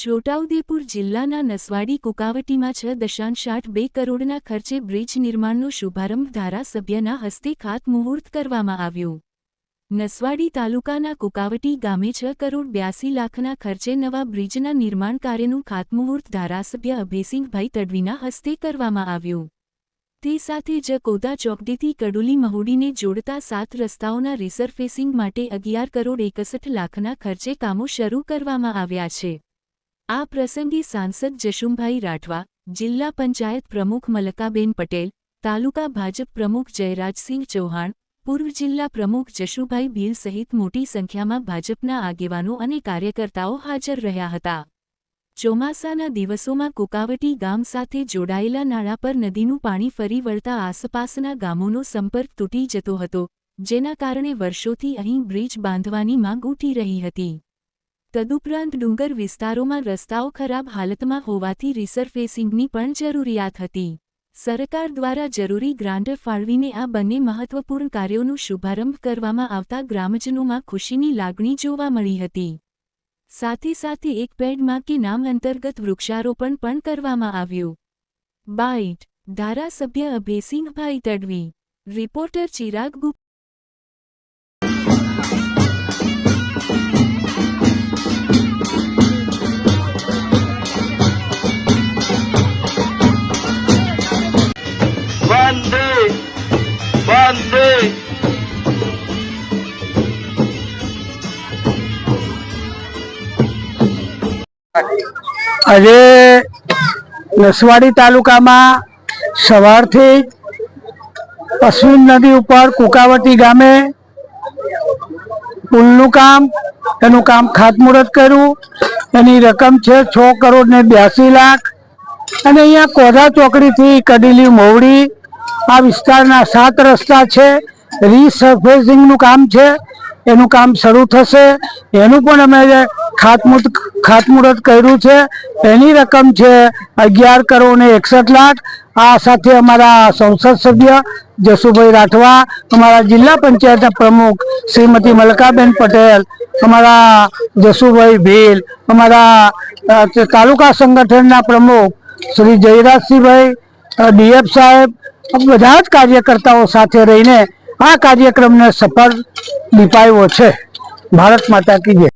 છોટાઉદેપુર જિલ્લાના નસવાડી કુકાવટીમાં છ દશાંશ આઠ બે કરોડના ખર્ચે બ્રિજ નિર્માણનો શુભારંભ ધારાસભ્યના હસ્તે ખાતમુહૂર્ત કરવામાં આવ્યું. નસવાડી તાલુકાના કુકાવટી ગામે છ કરોડ બ્યાસી લાખના ખર્ચે નવા બ્રિજના નિર્માણ કાર્યનું ખાતમુહૂર્ત ધારાસભ્ય અભયસિંહભાઈ તડવીના હસ્તે કરવામાં આવ્યું. તે સાથે જ કોદા ચોકડીથી કડુલી મહુડીને જોડતા સાત રસ્તાઓના રિસરફેસિંગ માટે અગિયાર કરોડ એકસઠ લાખના ખર્ચે કામો શરૂ કરવામાં આવ્યા છે. આ પ્રસંગે સાંસદ જશુમભાઈ રાઠવા, જિલ્લા પંચાયત પ્રમુખ મલકાબેન પટેલ, તાલુકા ભાજપ પ્રમુખ જયરાજસિંહ ચૌહાણ, પૂર્વ જિલ્લા પ્રમુખ જશુભાઈ ભીલ સહિત મોટી સંખ્યામાં ભાજપના આગેવાનો અને કાર્યકર્તાઓ હાજર રહ્યા હતા. ચોમાસાના દિવસોમાં કુકાવટી ગામ સાથે જોડાયેલા નાળા પર નદીનું પાણી ફરી વળતા આસપાસના ગામોનો સંપર્ક તૂટી જતો હતો, જેના કારણે વર્ષોથી અહીં બ્રિજ બાંધવાની માંગ ઉઠી રહી હતી. તદુપરાંત ડુંગર વિસ્તારોમાં રસ્તાઓ ખરાબ હાલતમાં હોવાથી રિસરફેસિંગની પણ જરૂરિયાત હતી. સરકાર દ્વારા જરૂરી ગ્રાન્ટ ફાળવીને આ બંને મહત્વપૂર્ણ કાર્યોનું શુભારંભ કરવામાં આવતા ગ્રામજનોમાં ખુશીની લાગણી જોવા મળી હતી. સાથે સાથે એક પેડમાં કે નામ અંતર્ગત વૃક્ષારોપણ પણ કરવામાં આવ્યું. બાઇટ, ધારાસભ્ય અભયસિંહભાઈ તડવી, રિપોર્ટર ચિરાગ ગુપ્તા વંદે આજે નસવાડી તાલુકામાં સવારથી અશ્વિન નદી ઉપર કુકાવટી ગામે પુલનું કામ, એનું કામ ખાતમુહૂર્ત કર્યું. એની રકમ છે છ કરોડ ને બ્યાસી લાખ. અને અહીંયા કોધા ચોકડીથી કડીલી મોવડી આ વિસ્તારના સાત રસ્તા છે. રીસર્ફેસિંગનું કામ છે. એનું કામ શરૂ થશે. એનું પણ અમે ખાતમુહૂર્ત ખાતમુહૂર્ત કર્યું છે. એની રકમ છે અગિયાર કરોડ ને એકસઠ લાખ. આ સાથે અમારા સંસદ સભ્ય જસુભાઈ રાઠવા, અમારા જિલ્લા પંચાયતના પ્રમુખ શ્રીમતી મલકાબેન પટેલ, અમારા જસુભાઈ ભીલ, અમારા તાલુકા સંગઠનના પ્રમુખ શ્રી જયરાજસિંહભાઈ ડીએફ સાહેબ બધા જ કાર્યકર્તાઓ સાથે રહીને આ કાર્યક્રમને સફળ નિપાયો છે. ભારત માતા કી જય.